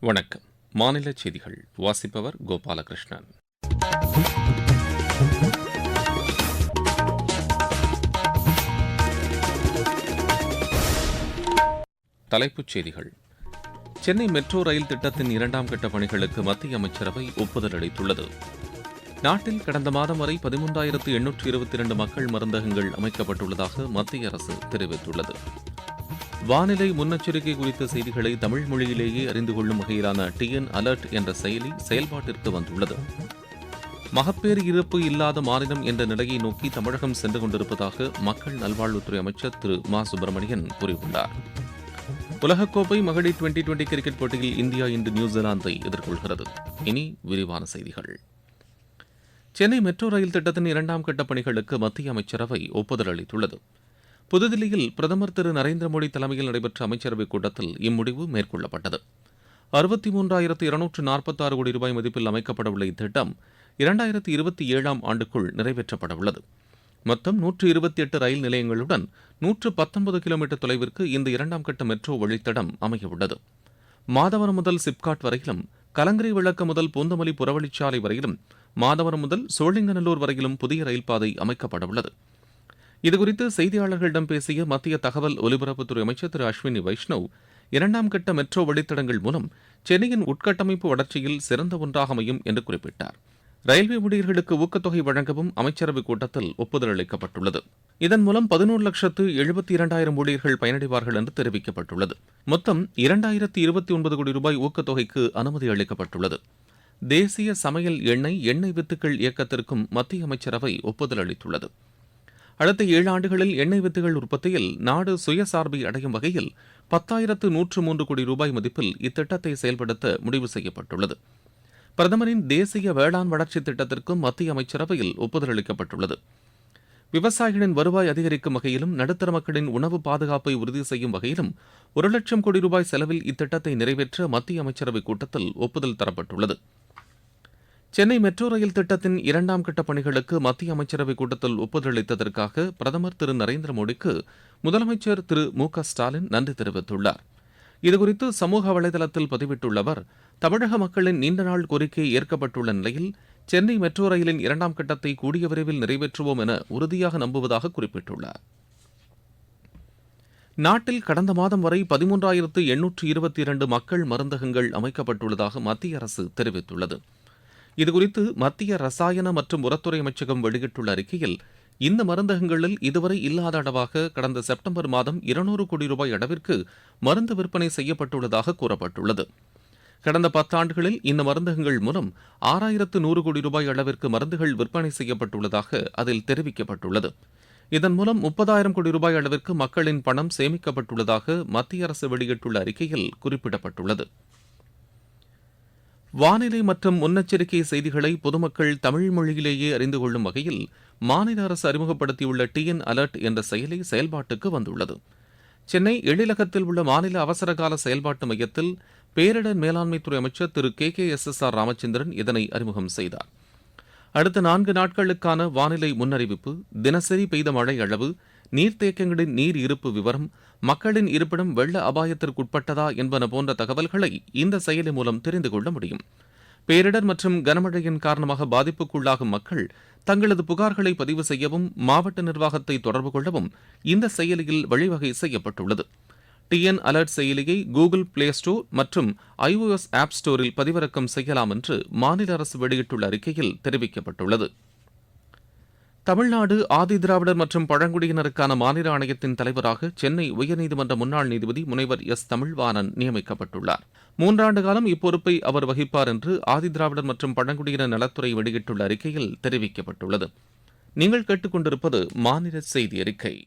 வணக்கம். மாநில செய்திகள். வாசிப்பவர் கோபாலகிருஷ்ணன். தலைப்புச் செய்திகள். சென்னை மெட்ரோ ரயில் திட்டத்தின் இரண்டாம் கட்ட பணிகளுக்கு மத்திய அமைச்சரவை ஒப்புதல் அளித்துள்ளது. நாட்டில் கடந்த மாதம் வரை பதிமூன்றாயிரத்து எண்ணூற்று இருபத்தி இரண்டு மக்கள் மருந்தகங்கள் அமைக்கப்பட்டுள்ளதாக மத்திய அரசு தெரிவித்துள்ளது. வானிலை முன்னெச்சரிக்கை குறித்த செய்திகளை தமிழ் மொழியிலேயே அறிந்து கொள்ளும் வகையிலான டிஎன் அலர்ட் என்ற செயலி செயல்பாட்டிற்கு வந்துள்ளது. மகப்பேறு இருப்பு இல்லாத மாநிலம் என்ற நிலையை நோக்கி தமிழகம் சென்று கொண்டிருப்பதாக மக்கள் நல்வாழ்வுத்துறை அமைச்சர் திரு மா சுப்பிரமணியன் கூறியுள்ளார். உலகக்கோப்பை மகளிர் டுவெண்டி டுவெண்டி கிரிக்கெட் போட்டியில் இந்தியா இன்று நியூசிலாந்தை எதிர்கொள்கிறது. இனி விரிவான செய்திகள். சென்னை மெட்ரோ ரயில் திட்டத்தின் இரண்டாம் கட்ட பணிகளுக்கு மத்திய அமைச்சரவை ஒப்புதல் அளித்துள்ளது. புதுதில்லியில் பிரதமர் திரு நரேந்திர மோடி தலைமையில் நடைபெற்ற அமைச்சரவைக் கூட்டத்தில் இம்முடிவு மேற்கொள்ளப்பட்டது. அறுபத்தி மூன்றாயிரத்து இருநூற்று நாற்பத்தாறு கோடி ரூபாய் மதிப்பில் அமைக்கப்படவுள்ள இத்திட்டம் இரண்டாயிரத்தி இருபத்தி ஏழாம் ஆண்டுக்குள் நிறைவேற்றப்பட உள்ளது மொத்தம் நூற்று இருபத்தி எட்டு ரயில் நிலையங்களுடன் நூற்று பத்தொன்பது கிலோமீட்டர் தொலைவிற்கு இந்த இரண்டாம் கட்ட மெட்ரோ வழித்தடம் அமையவுள்ளது. மாதவரம் முதல் சிப்காட் வரையிலும் கலங்கரை விளக்க முதல் பூந்தமல்லி புறவழிச்சாலை வரையிலும் மாதவரம் முதல் சோழிங்கநல்லூர் வரையிலும் புதிய ரயில் பாதை அமைக்கப்பட உள்ளது இதுகுறித்து செய்தியாளர்களிடம் பேசிய மத்திய தகவல் ஒலிபரப்புத்துறை அமைச்சர் திரு அஸ்வினி வைஷ்ணவ் இரண்டாம் கட்ட மெட்ரோ வழித்தடங்கள் மூலம் சென்னையின் உட்கட்டமைப்பு வளர்ச்சியில் சிறந்த ஒன்றாக அமையும் என்று குறிப்பிட்டார். ரயில்வே ஊழியர்களுக்கு ஊக்கத்தொகை வழங்கவும் அமைச்சரவைக் கூட்டத்தில் ஒப்புதல் அளிக்கப்பட்டுள்ளது. இதன் மூலம் பதினோரு லட்சத்து எழுபத்தி இரண்டாயிரம் ஊழியர்கள் பயனடைவார்கள் என்று தெரிவிக்கப்பட்டுள்ளது. மொத்தம் இரண்டாயிரத்தி இருபத்தி ஒன்பது கோடி ரூபாய் ஊக்கத்தொகைக்கு அனுமதி அளிக்கப்பட்டுள்ளது. தேசிய சமையல் எண்ணெய் எண்ணெய் வித்துக்கள் இயக்கத்திற்கும் மத்திய அமைச்சரவை ஒப்புதல் அளித்துள்ளது. அடுத்த ஏழு ஆண்டுகளில் எண்ணெய் வித்துகள் உற்பத்தியில் நாடு சுயசார்பை அடையும் வகையில் பத்தாயிரத்து நூற்று மூன்று கோடி ரூபாய் மதிப்பில் இத்திட்டத்தை செயல்படுத்த முடிவு செய்யப்பட்டுள்ளது. பிரதமரின் தேசிய வேளாண் வளர்ச்சி திட்டத்திற்கும் மத்திய அமைச்சரவையில் ஒப்புதல் அளிக்கப்பட்டுள்ளது. விவசாயிகளின் வருவாய் அதிகரிக்கும் வகையிலும் நடுத்தர மக்களின் உணவு பாதுகாப்பை உறுதி செய்யும் வகையிலும் ஒரு லட்சம் கோடி ரூபாய் செலவில் இத்திட்டத்தை நிறைவேற்ற மத்திய அமைச்சரவைக் கூட்டத்தில் ஒப்புதல் தரப்பட்டுள்ளது. சென்னை மெட்ரோ ரயில் திட்டத்தின் இரண்டாம் கட்ட பணிகளுக்கு மத்திய அமைச்சரவைக் கூட்டத்தில் ஒப்புதல் அளித்ததற்காக பிரதமர் திரு நரேந்திர மோடிக்கு முதலமைச்சர் திரு மு க ஸ்டாலின் நன்றி தெரிவித்துள்ளார். இதுகுறித்து சமூக வலைதளத்தில் பதிவிட்டுள்ள அவர் தமிழக மக்களின் நீண்ட நாள் கோரிக்கை ஏற்கப்பட்டுள்ள நிலையில் சென்னை மெட்ரோ ரயிலின் இரண்டாம் கட்டத்தை கூடிய விரைவில் நிறைவேற்றுவோம் என உறுதியாக நம்புவதாக குறிப்பிட்டுள்ளார். நாட்டில் கடந்த மாதம் வரை பதிமூன்றாயிரத்து எண்ணூற்று இருபத்தி இரண்டு மக்கள் மருந்தகங்கள் அமைக்கப்பட்டுள்ளதாக மத்திய அரசு தெரிவித்துள்ளது. இதுகுறித்து மத்திய ரசாயன மற்றும் உரத்துறை அமைச்சகம் வெளியிட்டுள்ள அறிக்கையில் இந்த மருந்தகங்களில் இதுவரை இல்லாத அளவாக கடந்த செப்டம்பர் மாதம் இருநூறு கோடி ரூபாய் அளவிற்கு மருந்து விற்பனை செய்யப்பட்டுள்ளதாக கூறப்பட்டுள்ளது. கடந்த பத்தாண்டுகளில் இந்த மருந்தகங்கள் மூலம் ஆறாயிரத்து நூறு கோடி ரூபாய் அளவிற்கு மருந்துகள் விற்பனை செய்யப்பட்டுள்ளதாக அதில் தெரிவிக்கப்பட்டுள்ளது. இதன் மூலம் முப்பதாயிரம் கோடி ரூபாய் அளவிற்கு மக்களின் பணம் சேமிக்கப்பட்டுள்ளதாக மத்திய அரசு வெளியிட்டுள்ள அறிக்கையில் குறிப்பிடப்பட்டுள்ளது. வானிலை மற்றும் முன்னெச்சரிக்கை செய்திகளை பொதுமக்கள் தமிழ் மொழியிலேயே அறிந்து கொள்ளும் வகையில் மாநில அரசு அறிமுகப்படுத்தியுள்ள டிஎன் அலர்ட் என்ற செயலி செயல்பாட்டுக்கு வந்துள்ளது. சென்னை எழிலகத்தில் உள்ள மாநில அவசரகால செயல்பாட்டு மையத்தில் பேரிடர் மேலாண்மைத்துறை அமைச்சர் Thiru K K S S R Ramachandran இதனை அறிமுகம் செய்தார். அடுத்த நான்கு நாட்களுக்கான வானிலை முன்னறிவிப்பு தினசரி பெய்த மழை அளவு நீர்த்தேக்கங்களின் நீர் இருப்பு விவரம் மக்களின் இருப்பிடம் வெள்ள அபாயத்திற்குட்பட்டதா என்பன போன்ற தகவல்களை இந்த செயலி மூலம் தெரிந்து கொள்ள முடியும். பேரிடர் மற்றும் கனமழையின் காரணமாக பாதிப்புக்குள்ளாகும் மக்கள் தங்களது புகார்களை பதிவு செய்யவும் மாவட்ட நிர்வாகத்தை தொடர்பு கொள்ளவும் இந்த செயலியில் வழிவகை செய்யப்பட்டுள்ளது. டிஎன் அலர்ட் செயலியை கூகுள் பிளே ஸ்டோர் மற்றும் ஐஓஎஸ் ஆப் ஸ்டோரில் பதிவிறக்கம் செய்யலாம் என்று மாநில அரசு வெளியிட்டுள்ள அறிக்கையில் தெரிவிக்கப்பட்டுள்ளது. தமிழ்நாடு ஆதி திராவிடர் மற்றும் பழங்குடியினருக்கான மாநில ஆணையத்தின் தலைவராக சென்னை உயர்நீதிமன்ற முன்னாள் நீதிபதி முனைவர் எஸ். தமிழ்வாணன் நியமிக்கப்பட்டுள்ளார். மூன்றாண்டு காலம் இப்பொறுப்பை அவர் வகிப்பார் என்று ஆதி திராவிடர் மற்றும் பழங்குடியினர் நலத்துறை வெளியிட்டுள்ள அறிக்கையில் தெரிவிக்கப்பட்டுள்ளது. நீங்கள் கேட்டுக்கொண்டிருப்பது மாநில செய்தி அறிக்கை.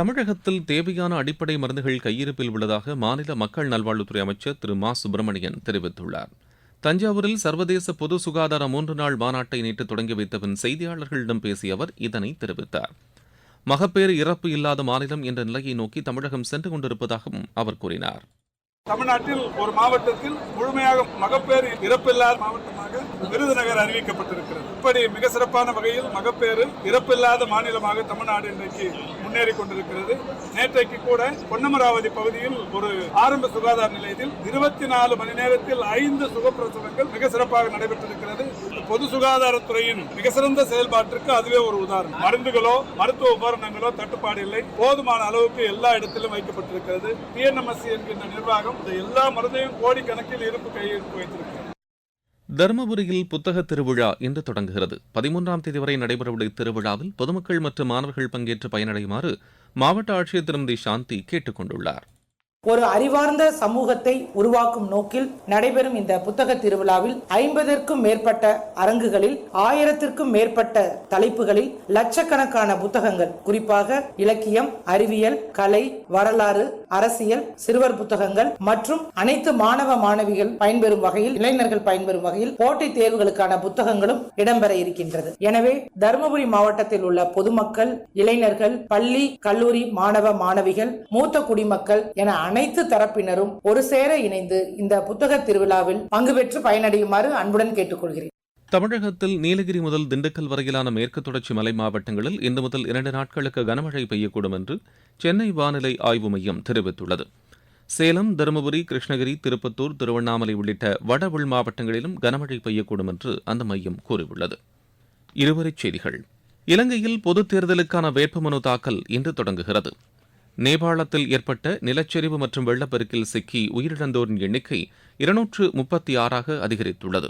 தமிழகத்தில் தேவையான அடிப்படை மருந்துகள் கையிருப்பில் உள்ளதாக மாநில மக்கள் நல்வாழ்வுத்துறை அமைச்சர் திரு மா. சுப்பிரமணியன் தெரிவித்துள்ளார். தஞ்சாவூரில் சர்வதேச பொது சுகாதார மூன்று நாள் மாநாட்டை நேற்று தொடங்கி வைத்த பின் செய்தியாளர்களிடம் பேசிய அவர் இதனை தெரிவித்தார். மகப்பேறு இறப்பு இல்லாத மாநிலம் என்ற நிலையை நோக்கி தமிழகம் சென்று கொண்டிருப்பதாகவும் அவர் கூறினார். தமிழ்நாட்டில் ஒரு மாவட்டத்தில் முழுமையாக மகப்பேறு இறப்பில்லாத மாவட்டமாக விருதுநகர் அறிவிக்கப்பட்டிருக்கிறது. இப்படி மிக சிறப்பான வகையில் மகப்பேறு இறப்பில்லாத மாநிலமாக தமிழ்நாடு இன்றைக்கு முன்னேறி கொண்டிருக்கிறது நேற்றைக்கு கூட பொன்னமராவதி பகுதியில் ஒரு ஆரம்ப சுகாதார நிலையத்தில் இருபத்தி நாலு மணி நேரத்தில் ஐந்து சுகப்பிரசவங்கள் மிக சிறப்பாக நடைபெற்றிருக்கிறது. பொது சுகாதாரத்துறையின் மிக சிறந்த செயல்பாட்டிற்கு அதுவே ஒரு உதாரணம். மருந்துகளோ மருத்துவ உபகரணங்களோ தட்டுப்பாடு இல்லை. போதுமான அளவுக்கு எல்லா இடத்திலும் வைக்கப்பட்டிருக்கிறது. பிஎன்எம்எஸ்சி என்கின்ற நிர்வாகம் இந்த எல்லா மருந்தையும் கோடிக்கணக்கில் இருப்பு கையிருப்பு வைத்திருக்கிறது. தருமபுரியில் புத்தக திருவிழா இன்று தொடங்குகிறது. பதிமூன்றாம் தேதி வரை நடைபெறவுள்ள இத்திருவிழாவில் பொதுமக்கள் மற்றும் மாணவர்கள் பங்கேற்று பயனடையுமாறு மாவட்ட ஆட்சியர் திருமதி சாந்தி கேட்டுக் கொண்டுள்ளாா் ஒரு அறிவார்ந்த சமூகத்தை உருவாக்கும் நோக்கில் நடைபெறும் இந்த புத்தக திருவிழாவில் ஐம்பதற்கும் மேற்பட்ட அரங்குகளில் ஆயிரத்திற்கும் மேற்பட்ட தலைப்புகளில் லட்சக்கணக்கான புத்தகங்கள் குறிப்பாக இலக்கியம் அறிவியல் கலை வரலாறு அரசியல் சிறுவர் புத்தகங்கள் மற்றும் அனைத்து மாணவ மாணவிகள் பயன்பெறும் வகையில் இளைஞர்கள் பயன்பெறும் வகையில் போட்டித் தேர்வுகளுக்கான புத்தகங்களும் இடம்பெற இருக்கின்றது. எனவே தருமபுரி மாவட்டத்தில் உள்ள பொதுமக்கள் இளைஞர்கள் பள்ளி கல்லூரி மாணவ மாணவிகள் மூத்த குடிமக்கள் என அனைத்து தரப்பினரும் ஒரு சேர இணைந்து இந்த புத்தக திருவிழாவில் பங்கு பெற்று பயனடையுமாறு அன்புடன் கேட்டுக்கொள்கிறேன். தமிழகத்தில் நீலகிரி முதல் திண்டுக்கல் வரையிலான மேற்கு தொடர்ச்சி மலை மாவட்டங்களில் இன்று முதல் இரண்டு நாட்களுக்கு கனமழை பெய்யக்கூடும் என்று சென்னை வானிலை ஆய்வு மையம் தெரிவித்துள்ளது. சேலம் தருமபுரி கிருஷ்ணகிரி திருப்பத்தூர் திருவண்ணாமலை உள்ளிட்ட வட உள் மாவட்டங்களிலும் கனமழை பெய்யக்கூடும் என்று அந்த மையம் கூறியுள்ளது. இருவரிச் செய்திகள். இலங்கையில் பொதுத் தேர்தலுக்கான வேட்புமனு தாக்கல் இன்று தொடங்குகிறது. நேபாளத்தில் ஏற்பட்ட நிலச்சரிவு மற்றும் வெள்ளப்பெருக்கில் சிக்கி உயிரிழந்தோரின் எண்ணிக்கை இருநூற்று முப்பத்தி ஆறாக அதிகரித்துள்ளது.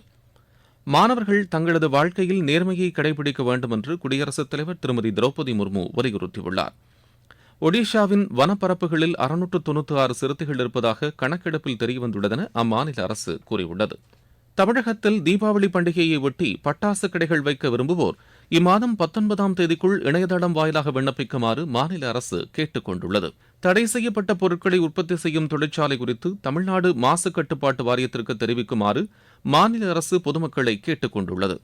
மாணவர்கள் தங்களது வாழ்க்கையில் நேர்மையை கடைபிடிக்க வேண்டும் என்று குடியரசுத் தலைவர் திருமதி திரௌபதி முர்மு வலியுறுத்தியுள்ளார். ஒடிஷாவின் வனப்பரப்புகளில் அறுநூற்று தொன்னூற்று ஆறு சிறுத்தைகள் இருப்பதாக கணக்கெடுப்பில் தெரியவந்துள்ளதென அம்மாநில அரசு கூறியுள்ளது. தமிழகத்தில் தீபாவளி பண்டிகையை ஒட்டி பட்டாசு கடைகள் வைக்க விரும்புவோர் இம்மாதம் பத்தொன்பதாம் தேதிக்குள் இணையதளம் வாயிலாக விண்ணப்பிக்குமாறு மாநில அரசு கேட்டுக் கொண்டுள்ளது. தடை செய்யப்பட்ட பொருட்களை உற்பத்தி செய்யும் தொழிற்சாலை குறித்து தமிழ்நாடு மாசு கட்டுப்பாட்டு வாரியத்திற்கு தெரிவிக்குமாறு மாநில அரசு பொதுமக்களை கேட்டுக் கொண்டுள்ளது.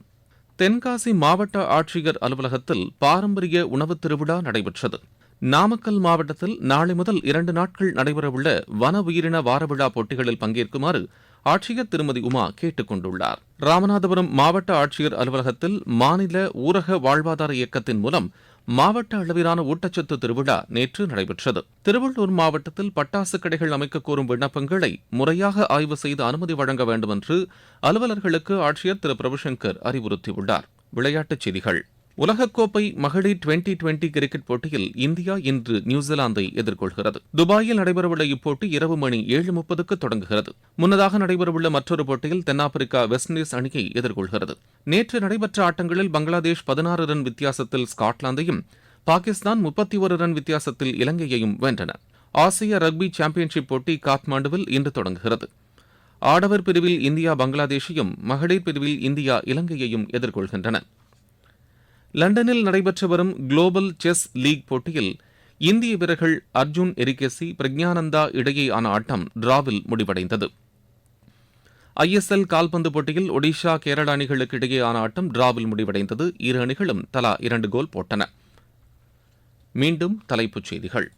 தென்காசி மாவட்ட ஆட்சியர் அலுவலகத்தில் பாரம்பரிய உணவுத் திருவிழா நடைபெற்றது. நாமக்கல் மாவட்டத்தில் நாளை முதல் இரண்டு நாட்கள் நடைபெறவுள்ள வன உயிரின வார விழா போட்டிகளில் பங்கேற்குமாறு ஆட்சியர் திருமதி உமா கேட்டுக் கொண்டுள்ளார் ராமநாதபுரம் மாவட்ட ஆட்சியர் அலுவலகத்தில் மாநில ஊரக வாழ்வாதார இயக்கத்தின் மூலம் மாவட்ட அளவிலான ஊட்டச்சத்து திருவிழா நேற்று நடைபெற்றது. திருவள்ளூர் மாவட்டத்தில் பட்டாசு கடைகள் அமைக்க கோரும் விண்ணப்பங்களை முறையாக ஆய்வு செய்து அனுமதி வழங்க வேண்டும் என்று அலுவலர்களுக்கு ஆட்சியர் திரு. பிரபுசங்கர் அறிவுறுத்தியுள்ளார். விளையாட்டுச் செய்திகள். உலகக்கோப்பை மகளிர் டுவெண்டி டுவெண்டி கிரிக்கெட் போட்டியில் இந்தியா இன்று நியூசிலாந்தை எதிர்கொள்கிறது. துபாயில் நடைபெறவுள்ள இப்போட்டி இரவு மணி ஏழு முப்பதுக்கு தொடங்குகிறது. முன்னதாக நடைபெறவுள்ள மற்றொரு போட்டியில் தென்னாப்பிரிக்கா வெஸ்ட் இண்டீஸ் அணியை எதிர்கொள்கிறது. நேற்று நடைபெற்ற ஆட்டங்களில் பங்களாதேஷ் பதினாறு ரன் வித்தியாசத்தில் ஸ்காட்லாந்தையும் பாகிஸ்தான் முப்பத்தி ஒரு ரன் வித்தியாசத்தில் இலங்கையையும் வென்றன. ஆசிய ரக்பி சாம்பியன்ஷிப் போட்டி காத்மாண்டுவில் இன்று தொடங்குகிறது. ஆடவர் பிரிவில் இந்தியா பங்களாதேஷையும் மகளிர் பிரிவில் இந்தியா இலங்கையையும் எதிர்கொள்கின்றன. லண்டனில் நடைபெற்று வரும் குளோபல் செஸ் லீக் போட்டியில் இந்திய வீரர்கள் அர்ஜுன் எரிகேசி பிரக்ஞானந்தா இடையேயான ஆட்டம் டிராவில் முடிவடைந்தது. ஐஎஸ்எல் கால்பந்து போட்டியில் ஒடிஷா கேரள அணிகளுக்கு இடையேயான ஆட்டம் டிராவில் முடிவடைந்தது. இரு அணிகளும் தலா இரண்டு கோல் போட்டன. மீண்டும் தலைப்புச் செய்திகள்.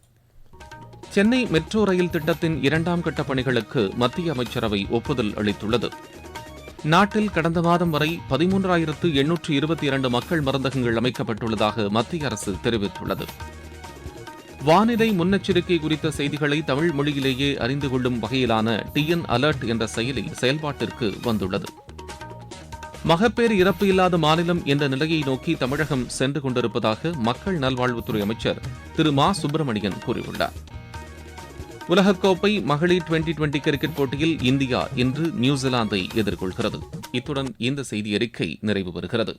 சென்னை மெட்ரோ ரயில் திட்டத்தின் இரண்டாம் கட்ட பணிகளுக்கு மத்திய அமைச்சரவை ஒப்புதல் அளித்துள்ளது. நாட்டில் கடந்த மாதம் வரை பதிமூன்றாயிரத்து எண்ணூற்று இருபத்தி இரண்டு மக்கள் மருந்தகங்கள் அமைக்கப்பட்டுள்ளதாக மத்திய அரசு தெரிவித்துள்ளது. வானிலை முன்னெச்சரிக்கை குறித்த செய்திகளை தமிழ் மொழியிலேயே அறிந்து கொள்ளும் வகையிலான டிஎன் அலர்ட் என்ற செயலி செயல்பாட்டிற்கு வந்துள்ளது. மகப்பேறு இறப்பு இல்லாத மாநிலம் என்ற நிலையை நோக்கி தமிழகம் சென்று கொண்டிருப்பதாக மக்கள் நல்வாழ்வுத்துறை அமைச்சர் திரு மா சுப்பிரமணியன் கூறியுள்ளார். உலகக்கோப்பை மகளிர் டுவெண்டி டுவெண்டி கிரிக்கெட் போட்டியில் இந்தியா இன்று நியூசிலாந்தை எதிர்கொள்கிறது. இத்துடன் இந்த செய்தி அறிக்கை நிறைவு பெறுகிறது.